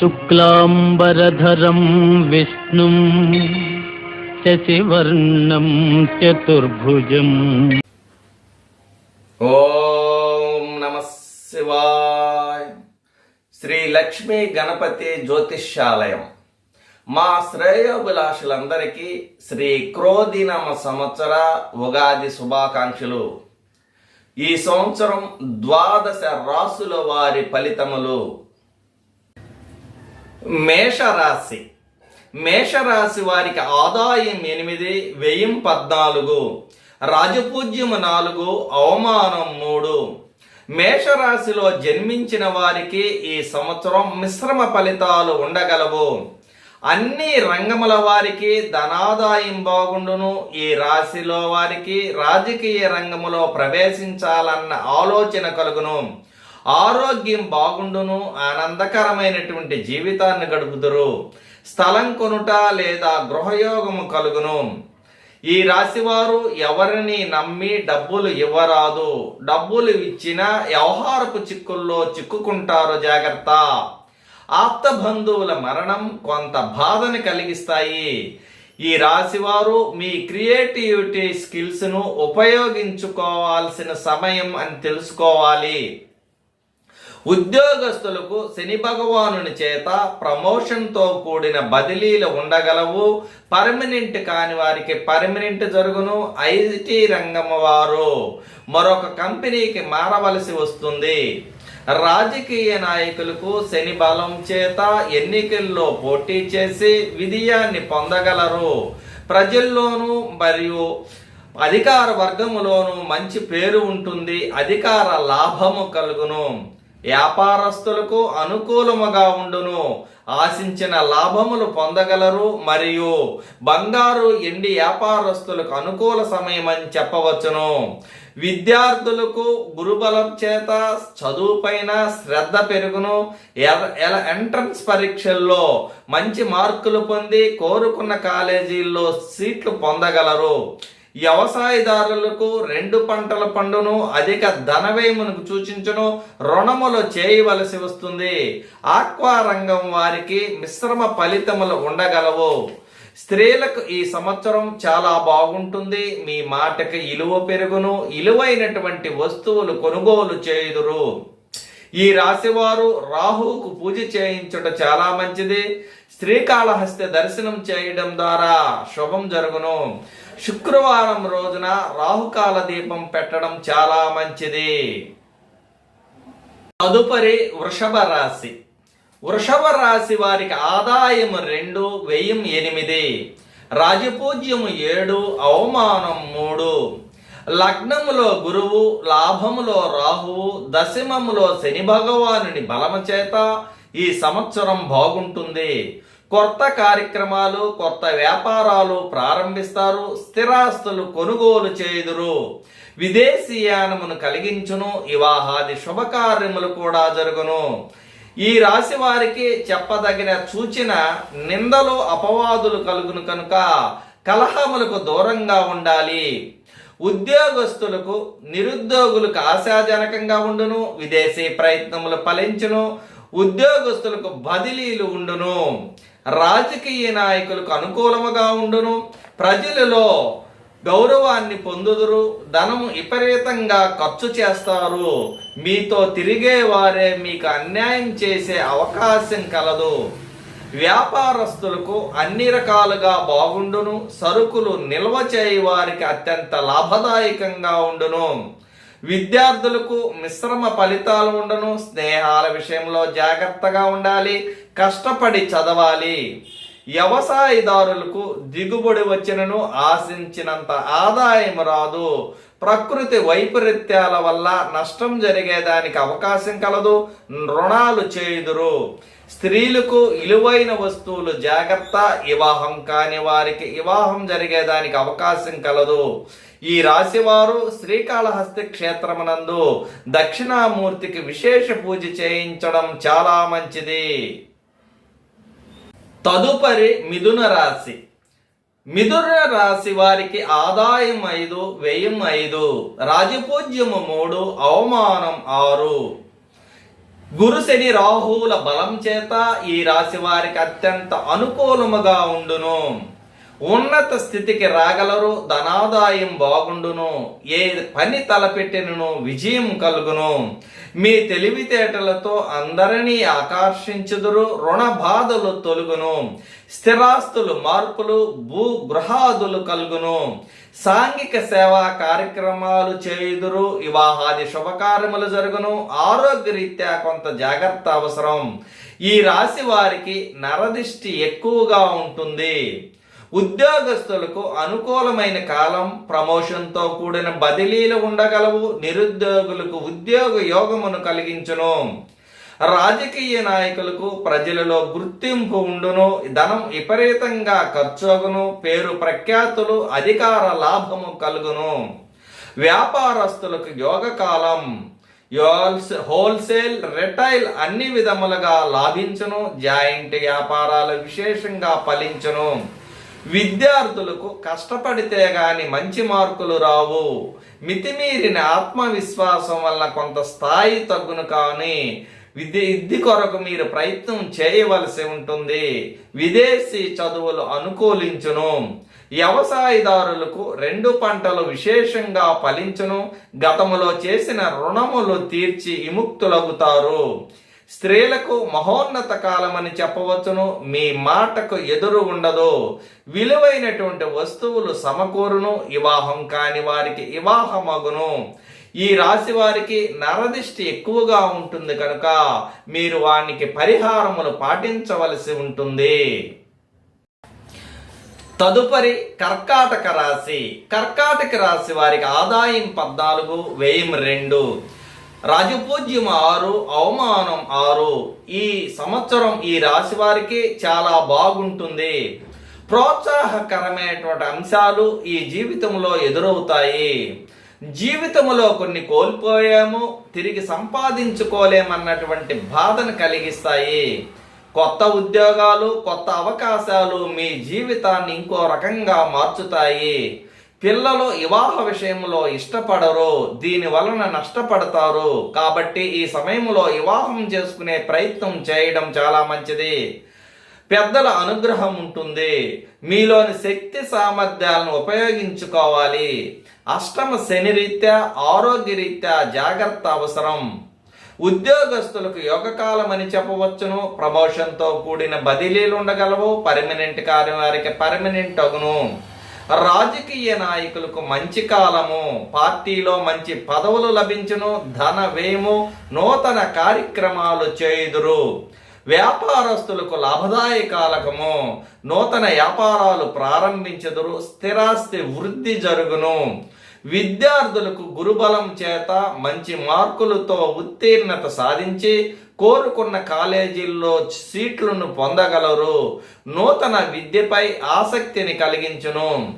శుక్లాంబరధరం విష్ణుం శశివర్ణం చతుర్భుజం. ఓం నమ శివాయ. శ్రీ లక్ష్మీ గణపతి జ్యోతిష్యాలయం. మా శ్రేయోభిలాషులందరికీ శ్రీ క్రోధినమ సంవత్సర ఉగాది శుభాకాంక్షలు. ఈ సంవత్సరం ద్వాదశ రాసుల వారి ఫలితములు మేషరాశి. మేషరాశి వారికి ఆదాయం ఎనిమిది వ్యయం పద్నాలుగు. రాజపూజ్యం నాలుగు అవమానం మూడు. మేషరాశిలో జన్మించిన వారికి ఈ సంవత్సరం మిశ్రమ ఫలితాలు ఉండగలవు. అన్ని రంగముల వారికి ధనాదాయం బాగుండును. ఈ రాశిలో వారికి రాజకీయ రంగములో ప్రవేశించాలన్న ఆలోచన కలుగును. ఆరోగ్యం బాగుండును ఆనందకరమైనటువంటి జీవితాన్ని గడుపుదురు. స్థలం కొనుట లేదా గృహయోగము కలుగును. ఈ రాశివారు ఎవరిని నమ్మి డబ్బులు ఇవ్వరాదు. డబ్బులు ఇచ్చిన వ్యవహారపు చిక్కుల్లో చిక్కుకుంటారు జాగ్రత్త. ఆప్త బంధువుల మరణం కొంత బాధని కలిగిస్తాయి. ఈ రాశివారు మీ క్రియేటివిటీ స్కిల్స్ను ఉపయోగించుకోవాల్సిన సమయం అని తెలుసుకోవాలి. ఉద్యోగస్తులకు శని భగవానుని చేత ప్రమోషన్తో కూడిన బదిలీలు ఉండగలవు. పర్మనెంట్ కాని వారికి పర్మనెంట్ జరుగును. ఐటీ రంగం వారు. మరొక కంపెనీకి మారవలసి వస్తుంది. రాజకీయ నాయకులకు శని బలం చేత ఎన్నికల్లో పోటీ చేసి విజయాన్ని పొందగలరు. ప్రజల్లోనూ మరియు అధికార వర్గములోనూ మంచి పేరు ఉంటుంది. అధికార లాభము కలుగును. వ్యాపారస్తులకు అనుకూలముగా ఉండును. ఆశించిన లాభములు పొందగలరు మరియు బంగారు ఎండి వ్యాపారస్తులకు అనుకూల సమయం అని చెప్పవచ్చును. విద్యార్థులకు గురుబలం చేత చదువుపైన శ్రద్ధ పెరుగును. ఎంట్రన్స్ పరీక్షల్లో మంచి మార్కులు పొంది కోరుకున్న కాలేజీల్లో సీట్లు పొందగలరు. వ్యవసాయదారులకు రెండు పంటల పండును అధిక ధనవేమునకు సూచించును రుణములు చేయవలసి వస్తుంది. ఆక్వా రంగం వారికి మిశ్రమ ఫలితములు ఉండగలవు. స్త్రీలకు ఈ సంవత్సరం చాలా బాగుంటుంది. మీ మాటకి ఇలువ పెరుగును ఇలువైనటువంటి వస్తువులు కొనుగోలు చేయుదురు. ఈ రాశివారు రాహువుకు పూజ చేయించుట చాలా మంచిది. శ్రీకాళహస్తి దర్శనం చేయడం ద్వారా శుభం జరుగును. శుక్రవారం రోజున రాహుకాల దీపం పెట్టడం చాలా మంచిది. తదుపరి వృషభ రాశి. వృషభ రాశి వారికి ఆదాయం రెండు వెయ్యం ఎనిమిది. రాజపూజ్యము ఏడు అవమానం మూడు. లగ్నములో గురువు లాభములో రాహువు దశమములో శని భగవానుని బలము చేత ఈ సంవత్సరం బాగుంటుంది. కొత్త కార్యక్రమాలు కొత్త వ్యాపారాలు ప్రారంభిస్తారు స్థిరాస్తులు కొనుగోలు చేయుదురు. విదేశీయానమును కలిగించును వివాహాది శుభకార్యములు కూడా జరుగును. ఈ రాశి వారికి చెప్పదగిన సూచన నిందలు అపవాదులు కలుగును కనుక కలహములకు దూరంగా ఉండాలి. ఉద్యోగస్తులకు నిరుద్యోగులకు ఆశాజనకంగా ఉండును విదేశీ ప్రయత్నములు ఫలించును ఉద్యోగస్తులకు బదిలీలు ఉండును. రాజకీయ నాయకులకు అనుకూలముగా ఉండును. ప్రజలలో గౌరవాన్ని పొందుదురు ధనము విపరీతంగా ఖర్చు చేస్తారు. మీతో తిరిగే వారే మీకు అన్యాయం చేసే అవకాశం కలదు. వ్యాపారస్తులకు అన్ని రకాలుగా బాగుండును సరుకులు నిల్వ చేయి వారికి అత్యంత లాభదాయకంగా ఉండును. విద్యార్థులకు మిశ్రమ ఫలితాలు ఉండను స్నేహాల విషయంలో జాగ్రత్తగా ఉండాలి కష్టపడి చదవాలి. వ్యవసాయదారులకు దిగుబడి వచ్చినను ఆశించినంత ఆదాయం రాదు. ప్రకృతి వైపరీత్యాల వల్ల నష్టం జరిగేదానికి అవకాశం కలదు రుణాలు చేయుదురు. స్త్రీలకు ఇలువైన వస్తువులు జాగ్రత్త వివాహం కాని వారికి వివాహం జరిగేదానికి అవకాశం కలదు. ఈ రాశివారు శ్రీకాళహస్తి క్షేత్రమునందు దక్షిణామూర్తికి విశేష పూజ చేయించడం చాలా మంచిది. తదుపరి మిథున రాశి. మిథున రాశి వారికి ఆదాయం ఐదు వ్యయం ఐదు రాజపూజ్యము మూడు అవమానం ఆరు. గురు శని రాహువుల బలం చేత ఈ రాశి వారికి అత్యంత అనుకూలముగా ఉండును. ఉన్నత స్థితికి రాగలరు ధనాదాయం బాగుండును ఏ పని తలపెట్టినను విజయం కలుగును. మీ తెలివితేటలతో అందరినీ ఆకర్షించుదురు రుణ బాధలు తొలుగును. స్థిరాస్తులు మార్పులు భూ గృహాదులు కలుగును. సాంఘిక సేవా కార్యక్రమాలు చేయుదురు వివాహాది శుభకార్యములు జరుగును. ఆరోగ్యరీత్యా కొంత జాగ్రత్త అవసరం. ఈ రాశి వారికి నరదిష్టి ఎక్కువగా ఉంటుంది. ఉద్యోగస్తులకు అనుకూలమైన కాలం ప్రమోషన్తో కూడిన బదిలీలు ఉండగలవు నిరుద్యోగులకు ఉద్యోగ యోగమును కలిగించును. రాజకీయ నాయకులకు ప్రజలలో గుర్తింపు ఉండును ధనం విపరీతంగా ఖర్చోగును పేరు ప్రఖ్యాతులు అధికార లాభము కలుగును. వ్యాపారస్తులకు యోగ కాలం హోల్సేల్ రిటైల్ అన్ని విధములుగా లాభించును జాయింట్ వ్యాపారాలు విశేషంగా ఫలించును. విద్యార్థులకు కష్టపడితే గాని మంచి మార్కులు రావు. మితిమీరిన ఆత్మవిశ్వాసం వల్ల కొంత స్థాయి తగ్గును కానీ విద్య ఇద్ది కొరకు మీరు ప్రయత్నం చేయవలసి ఉంటుంది. విదేశీ చదువులు అనుకూలించును. వ్యవసాయదారులకు రెండు పంటలు విశేషంగా ఫలించును. గతములో చేసిన రుణములు తీర్చి విముక్తులవుతారు స్త్రీలకు మహోన్నత కాలమని చెప్పవచ్చును. మీ మాటకు ఎదురు ఉండదు. విలువైనటువంటి వస్తువులు సమకూరును. వివాహం కాని వారికి వివాహమగును. ఈ రాశి వారికి నరదిష్టి ఎక్కువగా ఉంటుంది కనుక మీరు వానికి పరిహారములు పాటించవలసి ఉంటుంది. తదుపరి కర్కాటక రాశి. కర్కాటక రాశి వారికి ఆదాయం పద్నాలుగు వ్యయం రెండు. రాజపూజ్యం ఆరు అవమానం ఆరు. ఈ సంవత్సరం ఈ రాశి వారికి చాలా బాగుంటుంది. ప్రోత్సాహకరమైనటువంటి అంశాలు ఈ జీవితంలో ఎదురవుతాయి. జీవితంలో కొన్ని కోల్పోయాము తిరిగి సంపాదించుకోలేమన్నటువంటి బాధను కలిగిస్తాయి. కొత్త ఉద్యోగాలు కొత్త అవకాశాలు మీ జీవితాన్ని ఇంకో రకంగా మార్చుతాయి. పిల్లలు వివాహ విషయంలో ఇష్టపడరు దీని వలన నష్టపడతారు. కాబట్టి ఈ సమయంలో వివాహం చేసుకునే ప్రయత్నం చేయడం చాలా మంచిది. పెద్దల అనుగ్రహం ఉంటుంది. మీలోని శక్తి సామర్థ్యాలను ఉపయోగించుకోవాలి. అష్టమ శని రీత్యా ఆరోగ్య రీత్యా జాగ్రత్త అవసరం. ఉద్యోగస్తులకు యోగకాలం అని చెప్పవచ్చును. ప్రమోషన్తో కూడిన బదిలీలు ఉండగలవు. పర్మనెంట్ కార్యం వారికి పర్మనెంట్ అగును రాజకీయ నాయకులకు మంచి కాలము పార్టీలో మంచి పదవులు లభించును ధన వ్యయము నూతన కార్యక్రమాలు చేయుదురు. వ్యాపారస్తులకు లాభదాయకాలకము నూతన వ్యాపారాలు ప్రారంభించదురు స్థిరాస్తి వృద్ధి జరుగును. విద్యార్థులకు గురుబలం చేత మంచి మార్కులతో ఉత్తీర్ణత సాధించి కోరుకున్న కాలేజీల్లో సీట్లను పొందగలరు. నూతన విద్యపై ఆసక్తిని కలిగించును.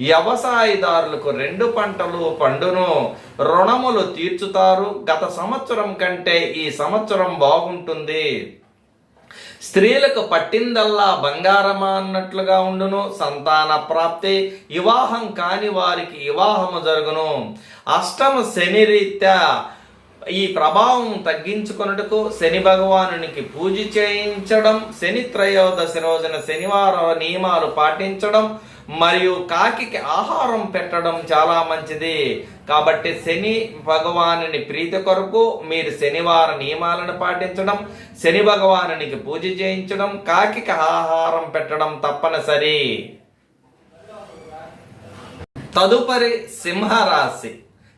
వ్యవసాయదారులకు రెండు పంటలు పండును. రుణములు తీర్చుతారు. గత సంవత్సరం కంటే ఈ సంవత్సరం బాగుంటుంది. స్త్రీలకు పట్టిందల్లా బంగారమా అన్నట్లుగా ఉండును. సంతాన ప్రాప్తి వివాహం కాని వారికి వివాహము జరుగును. అష్టమ శని రీత్యా ఈ ప్రభావం తగ్గించుకొనుటకు శని భగవానునికి పూజ చేయించడం శని త్రయోదశి రోజున శనివారం నియమాలు పాటించడం మరియు కాకికి ఆహారం పెట్టడం చాలా మంచిది. కాబట్టి శని భగవానుని ప్రీతి కొరకు మీరు శనివార నియమాలను పాటించడం శని భగవానునికి పూజ చేయించడం కాకికి ఆహారం పెట్టడం తప్పనిసరి. తదుపరి సింహరాశి.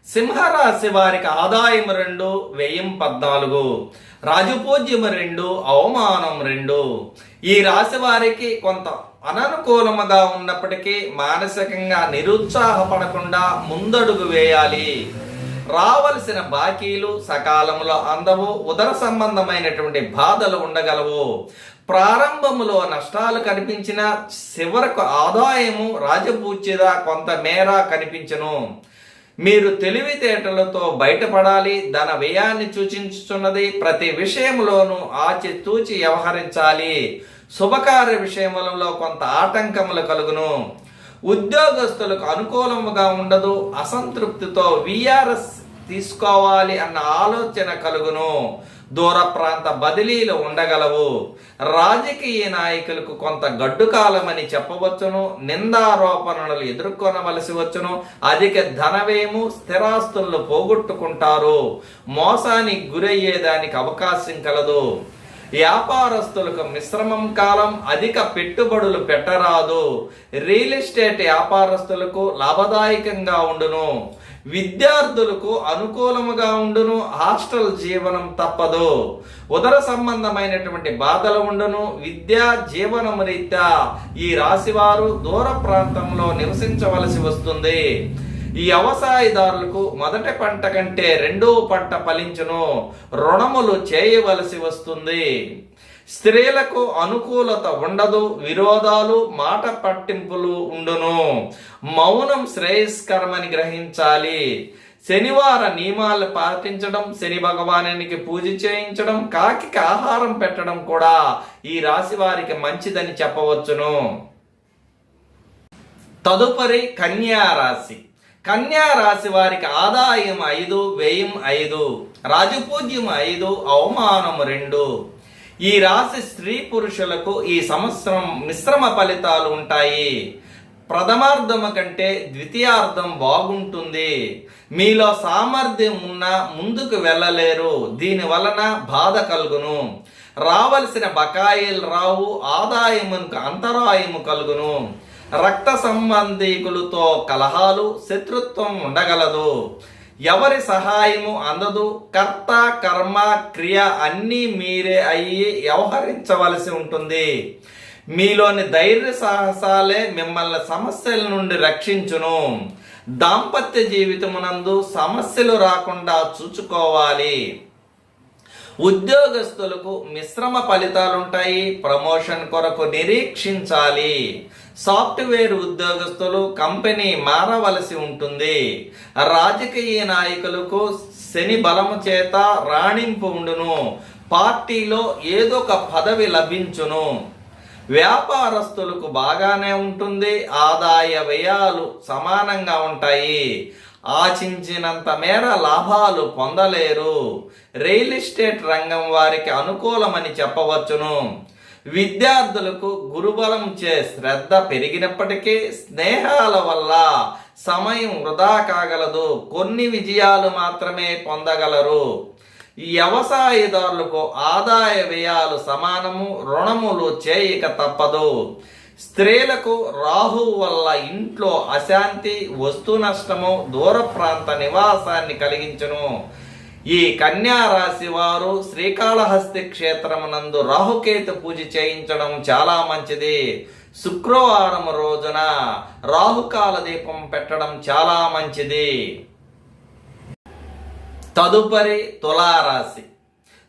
సింహరాశి వారికి ఆదాయం రెండు వ్యయం పద్నాలుగు. రాజపూజ్యం రెండు అవమానం రెండు. ఈ రాశి వారికి కొంత అననుకూలముగా ఉన్నప్పటికీ మానసికంగా నిరుత్సాహపడకుండా ముందడుగు వేయాలి. రావలసిన బాకీలు సకాలంలో అందవు ఉదర సంబంధమైనటువంటి బాధలు ఉండగలవు. ప్రారంభములో నష్టాలు కనిపించిన చివరకు ఆదాయము రాజపూజ్యత కొంతమేర కనిపించను. మీరు తెలివితేటలతో బయటపడాలి ధన వ్యయాన్ని సూచించుతున్నది ప్రతి విషయంలోనూ ఆచితూచి వ్యవహరించాలి. శుభకార్య విషయంలో కొంత ఆటంకములు కలుగును. ఉద్యోగస్తులకు అనుకూలముగా ఉండదు అసంతృప్తితో విఆర్ఎస్ తీసుకోవాలి అన్న ఆలోచన కలుగును. దూర ప్రాంత బదిలీలు ఉండగలవు. రాజకీయ నాయకులకు కొంత గడ్డు కాలమని చెప్పవచ్చును నిందారోపణలు ఎదుర్కొనవలసి వచ్చును. అధిక ధనవేము స్థిరాస్తులను పోగొట్టుకుంటారు. మోసానికి గురయ్యేదానికి అవకాశం కలదు. వ్యాపారస్తులకు మిశ్రమం కాలం అధిక పెట్టుబడులు పెట్టరాదు. రియల్ ఎస్టేట్ వ్యాపారస్తులకు లాభదాయకంగా ఉండును. విద్యార్థులకు అనుకూలముగా ఉండును. హాస్టల్ జీవనం తప్పదు. ఉదర సంబంధమైనటువంటి బాధలు ఉండును. విద్యా జీవనం రీత్యా ఈ రాశివారు దూర ప్రాంతంలో నివసించవలసి వస్తుంది. ఈ వ్యవసాయదారులకు మొదటి పంట కంటే రెండో పంట ఫలించును. రుణములు చేయవలసి వస్తుంది. స్త్రీలకు అనుకూలత ఉండదు విరోధాలు మాట పట్టింపులు ఉండును. మౌనం శ్రేయస్కరమని గ్రహించాలి. శనివార నియమాలు పాటించడం శని భగవానానికి పూజ చేయించడం కాకికి ఆహారం పెట్టడం కూడా ఈ రాశి వారికి మంచిదని చెప్పవచ్చును. తదుపరి కన్యా రాశి. కన్యా రాశి వారికి ఆదాయం ఐదు వ్యయం ఐదు రాజపూజ్యం ఐదు అవమానం రెండు. ఈ రాశి స్త్రీ పురుషులకు ఈ సంవత్సరం మిశ్రమ ఫలితాలు ఉంటాయి. ప్రథమార్థము కంటే ద్వితీయార్థం బాగుంటుంది. మీలో సామర్థ్యం ఉన్నా ముందుకు వెళ్ళలేరు. దీని వలన బాధ కలుగును. రావలసిన బకాయిలు రావు ఆదాయమునకు అంతరాయము కలుగును. రక్త సంబంధికులతో కలహాలు శత్రుత్వం ఉండగలదు. ఎవరి సహాయము అందదు కర్త కర్మ క్రియ అన్నీ మీరే అయ్యి వ్యవహరించవలసి ఉంటుంది. మీలోని ధైర్య సాహసాలే మిమ్మల్ని సమస్యల నుండి రక్షించును. దాంపత్య జీవితమునందు సమస్యలు రాకుండా చూచుకోవాలి. ఉద్యోగస్తులకు మిశ్రమ ఫలితాలు ఉంటాయి ప్రమోషన్ కొరకు నిరీక్షించాలి. సాఫ్ట్వేర్ ఉద్యోగస్తులు కంపెనీ మారవలసి ఉంటుంది. రాజకీయ నాయకులకు శని బలము చేత రాణింపు ఉండును. పార్టీలో ఏదో ఒక పదవి లభించును. వ్యాపారస్తులకు బాగానే ఉంటుంది. ఆదాయ వ్యయాలు సమానంగా ఉంటాయి. ఆశించినంత మేర లాభాలు పొందలేరు. రియల్ ఎస్టేట్ రంగం వారికి అనుకూలమని చెప్పవచ్చును. విద్యార్థులకు గురుబలం చే శ్రద్ధ పెరిగినప్పటికీ స్నేహాల వల్ల సమయం వృధా కాగలదు. కొన్ని విజయాలు మాత్రమే పొందగలరు. వ్యవసాయదారులకు ఆదాయ వ్యయాలు సమానము రుణములు చేయక తప్పదు. స్త్రీలకు రాహు వల్ల ఇంట్లో అశాంతి వస్తు నష్టము దూర ప్రాంత నివాసాన్ని కలిగించును. ఈ కన్యా రాశి వారు శ్రీకాళహస్తి క్షేత్రమునందు రాహుకేతు పూజ చేయించడం చాలా మంచిది. శుక్రవారం రోజున రాహుకాల దీపం పెట్టడం చాలా మంచిది. తదుపరి తులారాశి.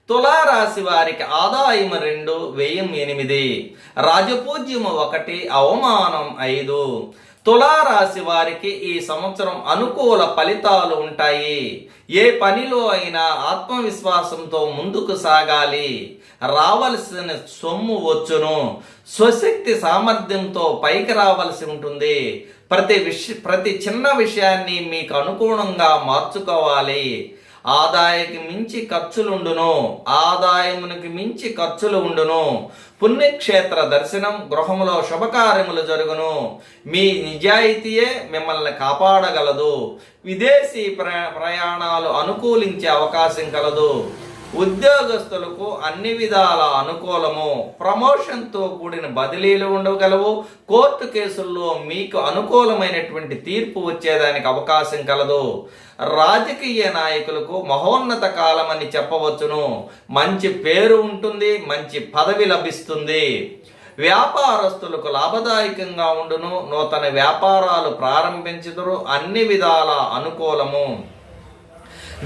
తులారాశి వారికి ఆదాయం రెండు వ్యయం ఎనిమిది. రాజపూజ్యము ఒకటి అవమానం ఐదు. తులారాశి వారికి ఈ సంవత్సరం అనుకూల ఫలితాలు ఉంటాయి. ఏ పనిలో అయినా ఆత్మవిశ్వాసంతో ముందుకు సాగాలి. రావలసిన సొమ్ము వచ్చును. స్వశక్తి సామర్థ్యంతో పైకి రావలసి ఉంటుంది. ప్రతి విష ప్రతి చిన్న విషయాన్ని మీకు అనుగుణంగా మార్చుకోవాలి. ఆదాయకి మించి ఖర్చులుండును ఆదాయమునికి మించి ఖర్చులు ఉండును పుణ్యక్షేత్ర దర్శనం గృహములో శుభకార్యములు జరుగును. మీ నిజాయితీయే మిమ్మల్ని కాపాడగలదు. విదేశీ ప్ర ప్రయాణాలు అనుకూలించే అవకాశం కలదు. ఉద్యోగస్తులకు అన్ని విధాల అనుకూలము. ప్రమోషన్తో కూడిన బదిలీలు ఉండగలవు. కోర్టు కేసుల్లో మీకు అనుకూలమైనటువంటి తీర్పు వచ్చేదానికి అవకాశం కలదు. రాజకీయ నాయకులకు మహోన్నత కాలం అని చెప్పవచ్చును. మంచి పేరు ఉంటుంది మంచి పదవి లభిస్తుంది. వ్యాపారస్తులకు లాభదాయకంగా ఉండును. నూతన వ్యాపారాలు ప్రారంభించుదురు. అన్ని విధాల అనుకూలము.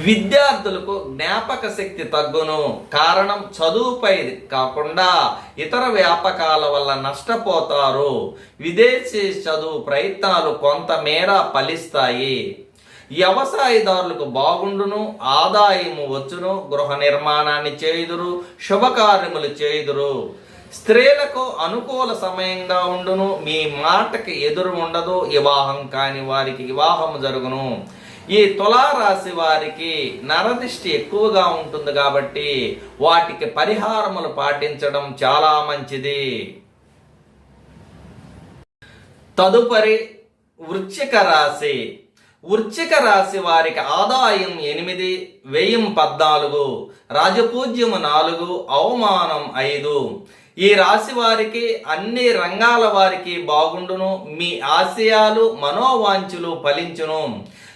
విద్యార్థులకు జ్ఞాపక శక్తి తగ్గును కారణం చదువుపై కాకుండా ఇతర వ్యాపకాల వల్ల నష్టపోతారు. విదేశీ చదువు ప్రయత్నాలు కొంతమేర ఫలిస్తాయి. వ్యవసాయదారులకు బాగుండును ఆదాయము వచ్చును గృహ నిర్మాణాన్ని చేయుదురు శుభకార్యములు చేయుదురు. స్త్రీలకు అనుకూల సమయంగా ఉండును మీ మాటకి ఎదురు ఉండదు వివాహం కాని వారికి వివాహం జరుగును. ఈ తులారాశి వారికి నరదిష్టి ఎక్కువగా ఉంటుంది కాబట్టి వాటికి పరిహారములు పాటించడం చాలా మంచిది. తదుపరి వృశ్చిక రాశి. వృశ్చిక రాశి వారికి ఆదాయం ఎనిమిది వ్యయం పద్నాలుగు రాజపూజ్యము నాలుగు అవమానం ఐదు. ఈ రాశి వారికి అన్ని రంగాల వారికి బాగుండును మీ ఆశయాలు మనోవాంఛలు ఫలించును.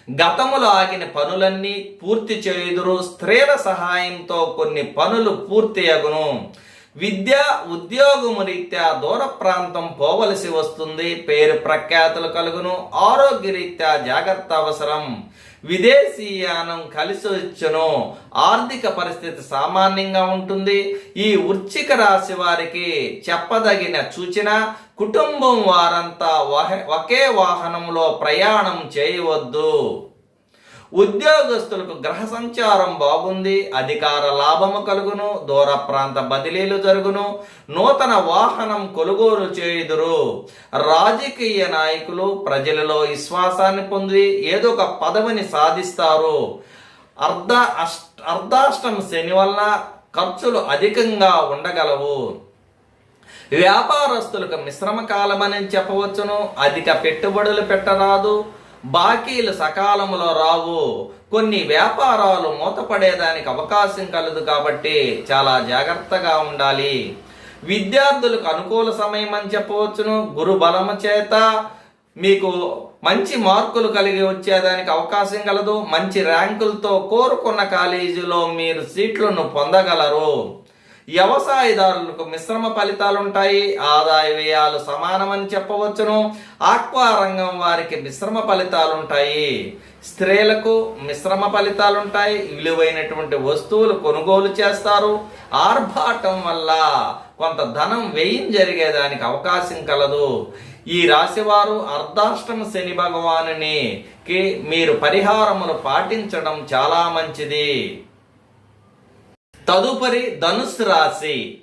గతములో ఆగిన పనులన్నీ పూర్తి చేయుదురు స్త్రీల సహాయంతో కొన్ని పనులు పూర్తి అగును. విద్య ఉద్యోగము రీత్యా దూర ప్రాంతం పోవలసి వస్తుంది పేరు ప్రఖ్యాతులు కలుగును ఆరోగ్య రీత్యా జాగ్రత్త అవసరం. విదేశీయానం కలిసి వచ్చును ఆర్థిక పరిస్థితి సామాన్యంగా ఉంటుంది. ఈ వృచ్చిక రాశి వారికి చెప్పదగిన సూచన కుటుంబం వారంతా ఒకే వాహనంలో ప్రయాణం చేయవద్దు. ఉద్యోగస్తులకు గ్రహ సంచారం బాగుంది అధికార లాభము కలుగును దూర ప్రాంత బదిలీలు జరుగును నూతన వాహనం కొనుగోలు చేయుదురు. రాజకీయ నాయకులు ప్రజలలో విశ్వాసాన్ని పొంది ఏదో ఒక పదవిని సాధిస్తారు. అర్ధ అష్ట అర్ధాష్టమ శని వల్ల ఖర్చులు అధికంగా ఉండగలవు. వ్యాపారస్తులకు మిశ్రమ కాలమని చెప్పవచ్చును అధిక పెట్టుబడులు పెట్టరాదు. బాకీలు సకాలంలో రావు. కొన్ని వ్యాపారాలు మూతపడేదానికి అవకాశం కలదు కాబట్టి చాలా జాగ్రత్తగా ఉండాలి. విద్యార్థులకు అనుకూల సమయం అని చెప్పవచ్చును. గురు బలము చేత మీకు మంచి మార్కులు కలిగి వచ్చేదానికి అవకాశం కలదు. మంచి ర్యాంకులతో కోరుకున్న కాలేజీలో మీరు సీట్లను పొందగలరు. వ్యవసాయదారులకు మిశ్రమ ఫలితాలు ఉంటాయి ఆదాయ వ్యయాలు సమానమని చెప్పవచ్చును. ఆక్వా రంగం వారికి మిశ్రమ ఫలితాలుంటాయి. స్త్రీలకు మిశ్రమ ఫలితాలుంటాయి. విలువైనటువంటి వస్తువులు కొనుగోలు చేస్తారు. ఆర్భాటం వల్ల కొంత ధనం వ్యయం జరిగేదానికి అవకాశం కలదు. ఈ రాశివారు అర్ధాష్టమ శని భగవానుని మీరు పరిహారములు పాటించడం చాలా మంచిది. తదుపరి ధనుసు రాశి.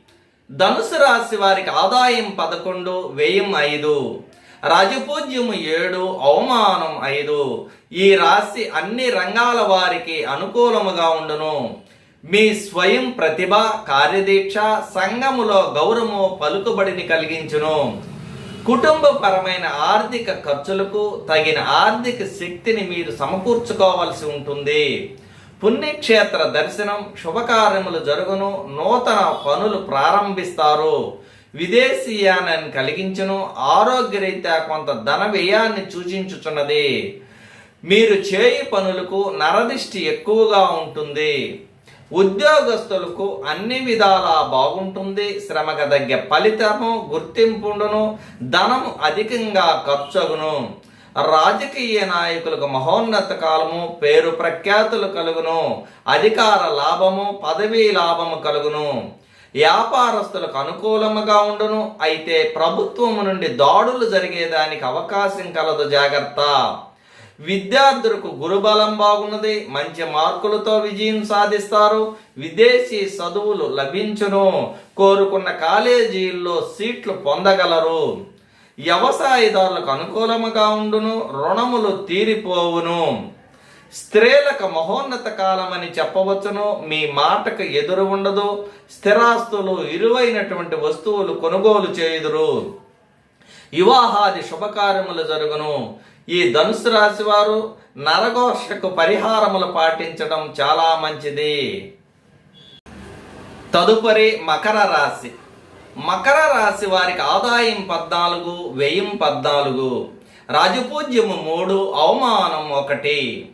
ధనుసు రాశి వారికి ఆదాయం పదకొండు వ్యయం ఐదు. రాజపూజ్యము ఏడు అవమానం ఐదు. ఈ రాశి అన్ని రంగాల వారికి అనుకూలముగా ఉండును. మీ స్వయం ప్రతిభ కార్యదీక్ష సంఘములో గౌరవము పలుకుబడిని కలిగించును. కుటుంబపరమైన ఆర్థిక ఖర్చులకు తగిన ఆర్థిక శక్తిని మీరు సమకూర్చుకోవాల్సి ఉంటుంది. పుణ్యక్షేత్ర దర్శనం శుభకార్యములు జరుగును నూతన పనులు ప్రారంభిస్తారు. విదేశీయానాన్ని కలిగించును ఆరోగ్యరీత్యా కొంత ధన వ్యయాన్ని సూచించుచున్నది. మీరు చేయి పనులకు నరదిష్టి ఎక్కువగా ఉంటుంది. ఉద్యోగస్తులకు అన్ని విధాలా బాగుంటుంది. శ్రమకు తగ్గ ఫలితము గుర్తింపును ధనము అధికంగా ఖర్చగును. రాజకీయ నాయకులకు మహోన్నత కాలము పేరు ప్రఖ్యాతులు కలుగును అధికార లాభము పదవీ లాభము కలుగును. వ్యాపారస్తులకు అనుకూలముగా ఉండును అయితే ప్రభుత్వము నుండి దాడులు జరిగేదానికి అవకాశం కలదు జాగ్రత్త. విద్యార్థులకు గురుబలం బాగున్నది మంచి మార్కులతో విజయం సాధిస్తారు విదేశీ చదువులు లభించును కోరుకున్న కాలేజీల్లో సీట్లు పొందగలరు. వ్యవసాయదారులకు అనుకూలముగా ఉండును రుణములు తీరిపోవును. స్త్రీలకు మహోన్నత కాలమని చెప్పవచ్చును మీ మాటకు ఎదురు ఉండదు స్థిరాస్తులు ఇరువైనటువంటి వస్తువులు కొనుగోలు చేయుదురు. వివాహాది శుభకార్యములు జరుగును. ఈ ధనుసు రాశి వారు నరఘోషకు పరిహారములు పాటించడం చాలా మంచిది. తదుపరి మకర రాశి. మకర రాశి వారికి ఆదాయం పద్నాలుగు వ్యయం పద్నాలుగు. రాజపూజ్యము మూడు అవమానం ఒకటి.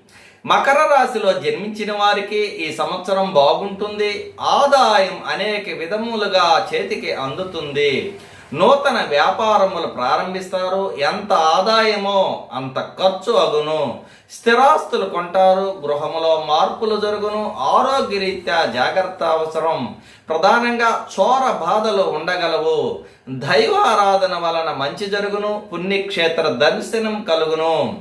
మకర రాశిలో జన్మించిన వారికి ఈ సంవత్సరం బాగుంటుంది. ఆదాయం అనేక విధములుగా చేతికి అందుతుంది. నూతన వ్యాపారములు ప్రారంభిస్తారు. ఎంత ఆదాయమో అంత ఖర్చు అగును. స్థిరాస్తులు కొంటారు. గృహములో మార్పులు జరుగును. ఆరోగ్యరీత్యా జాగ్రత్త అవసరం. ప్రధానంగా చోర బాధలు ఉండగలవు. దైవ ఆరాధన వలన మంచి జరుగును. పుణ్యక్షేత్ర దర్శనం కలుగును.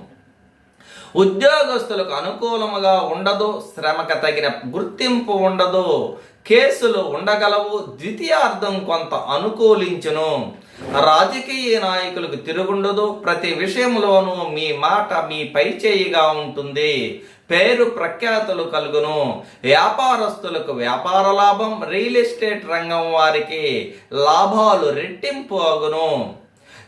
ఉద్యోగస్తులకు అనుకూలముగా ఉండదు శ్రమకు తగిన గుర్తింపు ఉండదు కేసులు ఉండగలవు ద్వితీయార్థం కొంత అనుకూలించును. రాజకీయ నాయకులకు తిరుగుండదు ప్రతి విషయంలోనూ మీ మాట మీ పై చేయిగా ఉంటుంది పేరు ప్రఖ్యాతులు కలుగును. వ్యాపారస్తులకు వ్యాపార లాభం రియల్ ఎస్టేట్ రంగం వారికి లాభాలు రెట్టింపు అగును.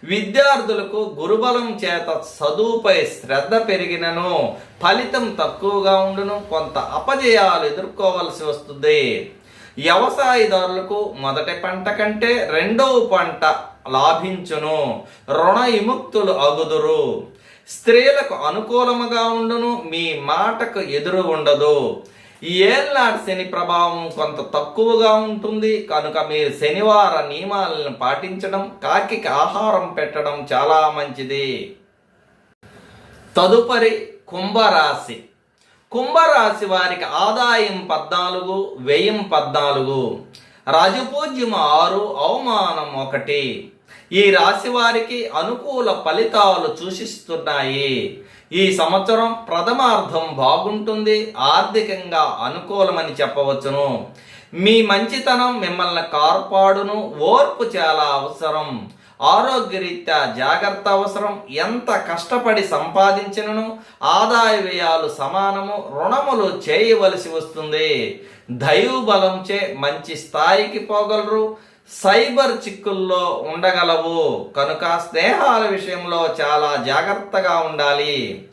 విద్యార్థులకు గురుబలం చేత చదువుపై శ్రద్ధ పెరిగినను ఫలితం తక్కువగా ఉండును కొంత అపజయాలు ఎదుర్కోవలసి వస్తుంది. వ్యవసాయదారులకు మొదటి పంట కంటే రెండవ పంట లాభించును రుణ విముక్తులు అగుదురు. స్త్రీలకు అనుకూలముగా ఉండును మీ మాటకు ఎదురు ఉండదు. ఈ ఏళ్ళనాటి శని ప్రభావం కొంత తక్కువగా ఉంటుంది. కనుక మీరు శనివార నియమాలను పాటించడం కాకి ఆహారం పెట్టడం చాలా మంచిది. తదుపరి కుంభరాశి. కుంభరాశి వారికి ఆదాయం పద్నాలుగు వ్యయం పద్నాలుగు. రాజపూజ్యం ఆరు అవమానం ఒకటి. ఈ రాశి వారికి అనుకూల ఫలితాలు సూచిస్తున్నాయి. ఈ సంవత్సరం ప్రథమార్థం బాగుంటుంది ఆర్థికంగా అనుకూలమని చెప్పవచ్చును. మీ మంచితనం మిమ్మల్ని కాపాడును ఓర్పు చాలా అవసరం. ఆరోగ్యరీత్యా జాగ్రత్త అవసరం. ఎంత కష్టపడి సంపాదించినను ఆదాయ వ్యయాలు సమానము రుణములు చేయవలసి వస్తుంది. దైవ బలంచే మంచి స్థాయికి పోగలరు. సైబర్ చిక్కుల్లో ఉండగలవు. కనుక స్నేహాల విషయంలో చాలా జాగ్రత్తగా ఉండాలి.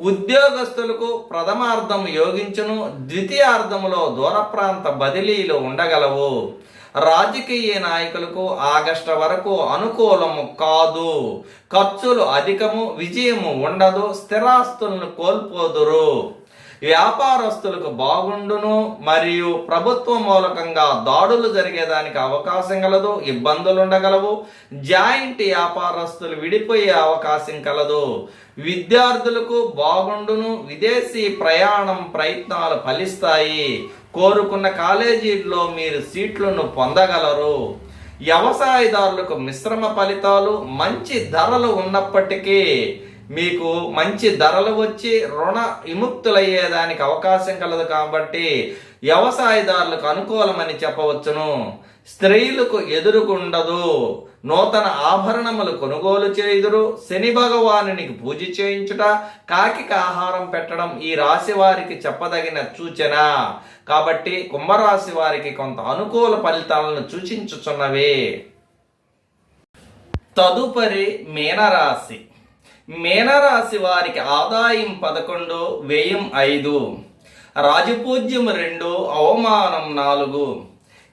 ఉద్యోగస్తులకు ప్రథమార్థం యోగించును ద్వితీయార్థములో దూర ప్రాంత బదిలీలు ఉండగలవు. రాజకీయ నాయకులకు ఆగస్టు వరకు అనుకూలము కాదు. ఖర్చులు అధికము విజయము ఉండదు స్థిరాస్తులను కోల్పోదురు. వ్యాపారస్తులకు బాగుండును మరియు ప్రభుత్వ మూలకంగా దాడులు జరిగేదానికి అవకాశం కలదు ఇబ్బందులు ఉండగలవు. జాయింట్ వ్యాపారస్తులు విడిపోయే అవకాశం కలదు. విద్యార్థులకు బాగుండును విదేశీ ప్రయాణం ప్రయత్నాలు ఫలిస్తాయి. కోరుకున్న కాలేజీల్లో మీరు సీట్లను పొందగలరు. వ్యవసాయదారులకు మిశ్రమ ఫలితాలు మంచి ధరలు ఉన్నప్పటికీ మీకు మంచి ధరలు వచ్చి రుణ విముక్తులయ్యేదానికి అవకాశం కలదు కాబట్టి వ్యవసాయదారులకు అనుకూలమని చెప్పవచ్చును. స్త్రీలకు ఎదురుకుండదు నూతన ఆభరణములు కొనుగోలు చేయుదురు. శని భగవానునికి పూజ చేయించుట కాకికి ఆహారం పెట్టడం ఈ రాశి వారికి చెప్పదగిన సూచన. కాబట్టి కుంభరాశి వారికి కొంత అనుకూల ఫలితాలను సూచించుచున్నవి. తదుపరి మీనరాశి. మీనరాశి వారికి ఆదాయం పదకొండు వ్యయం ఐదు. రాజపూజ్యం రెండు అవమానం నాలుగు.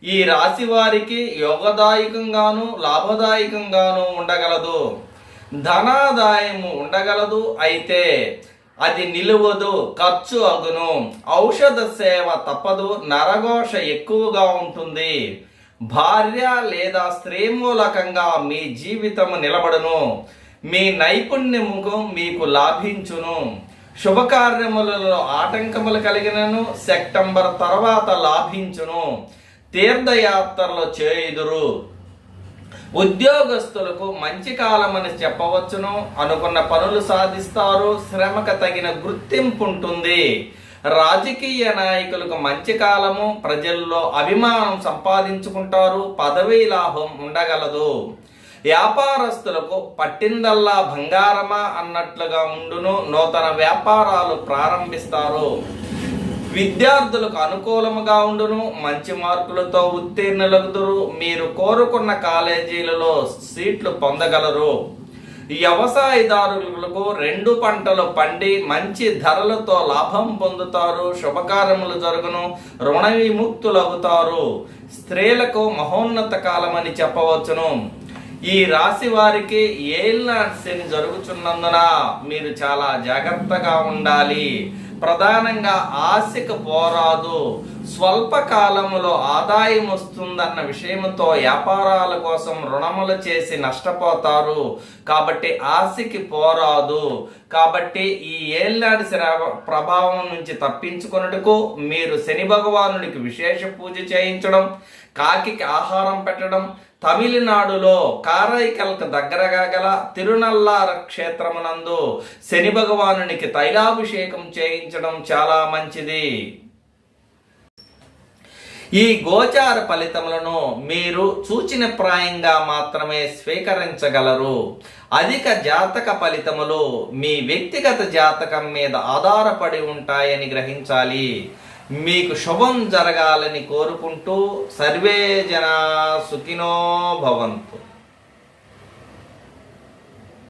ఈ రాశి వారికి యోగదాయకంగాను లాభదాయకంగాను ఉండగలదు. ధనాదాయము ఉండగలదు అయితే అది నిలువదు ఖర్చు అగును. ఔషధ సేవ తప్పదు నరఘోష ఎక్కువగా ఉంటుంది. భార్య లేదా స్త్రీ మూలకంగా మీ జీవితం నిలబడును. మీ నైపుణ్యముకు మీకు లాభించును. శుభకార్యములలో ఆటంకములు కలిగినను సెప్టెంబర్ తర్వాత లాభించును. తీర్థయాత్రలు చేయుదురు. ఉద్యోగస్తులకు మంచి కాలమని చెప్పవచ్చును. అనుకున్న పనులు సాధిస్తారు. శ్రమకు తగిన గుర్తింపు ఉంటుంది రాజకీయ నాయకులకు మంచి కాలము. ప్రజల్లో అభిమానం సంపాదించుకుంటారు. పదవీ లాభం ఉండగలదు. వ్యాపారస్తులకు పట్టిందల్లా బంగారమా అన్నట్లుగా ఉండును నూతన వ్యాపారాలు ప్రారంభిస్తారు. విద్యార్థులకు అనుకూలముగా ఉండును మంచి మార్కులతో ఉత్తీర్ణులగుదురు మీరు కోరుకున్న కాలేజీలలో సీట్లు పొందగలరు. వ్యవసాయదారులకు రెండు పంటలు పండి మంచి ధరలతో లాభం పొందుతారు శుభకార్యములు జరుగును రుణ విముక్తులవుతారు స్త్రీలకు మహోన్నత కాలమని చెప్పవచ్చును. ఈ రాశి వారికి ఏళ్ళనాటి శని జరుగుతున్నందున మీరు చాలా జాగ్రత్తగా ఉండాలి. ప్రధానంగా ఆశకు పోరాదు. స్వల్ప కాలంలో ఆదాయం వస్తుందన్న విషయంతో వ్యాపారాల కోసం రుణములు చేసి నష్టపోతారు. కాబట్టి ఆశకి పోరాదు. కాబట్టి ఈ ఏళ్ళనాటి ప్రభావం నుంచి తప్పించుకొనుటకు మీరు శని భగవానుడికి విశేష పూజ చేయించడం కాకి ఆహారం పెట్టడం తమిళనాడులో కారైకల్కు దగ్గరగా గల తిరునల్లార క్షేత్రమునందు శని భగవానునికి తైలాభిషేకం చేయించడం చాలా మంచిది. ఈ గోచార ఫలితములను మీరు సూచన ప్రాయంగా మాత్రమే స్వీకరించగలరు. అధిక జాతక ఫలితములు మీ వ్యక్తిగత జాతకం మీద ఆధారపడి ఉంటాయని గ్రహించాలి. మీకు శుభం జరగాలని కోరుకుంటూ సర్వే జనా సుఖినో భవంతు.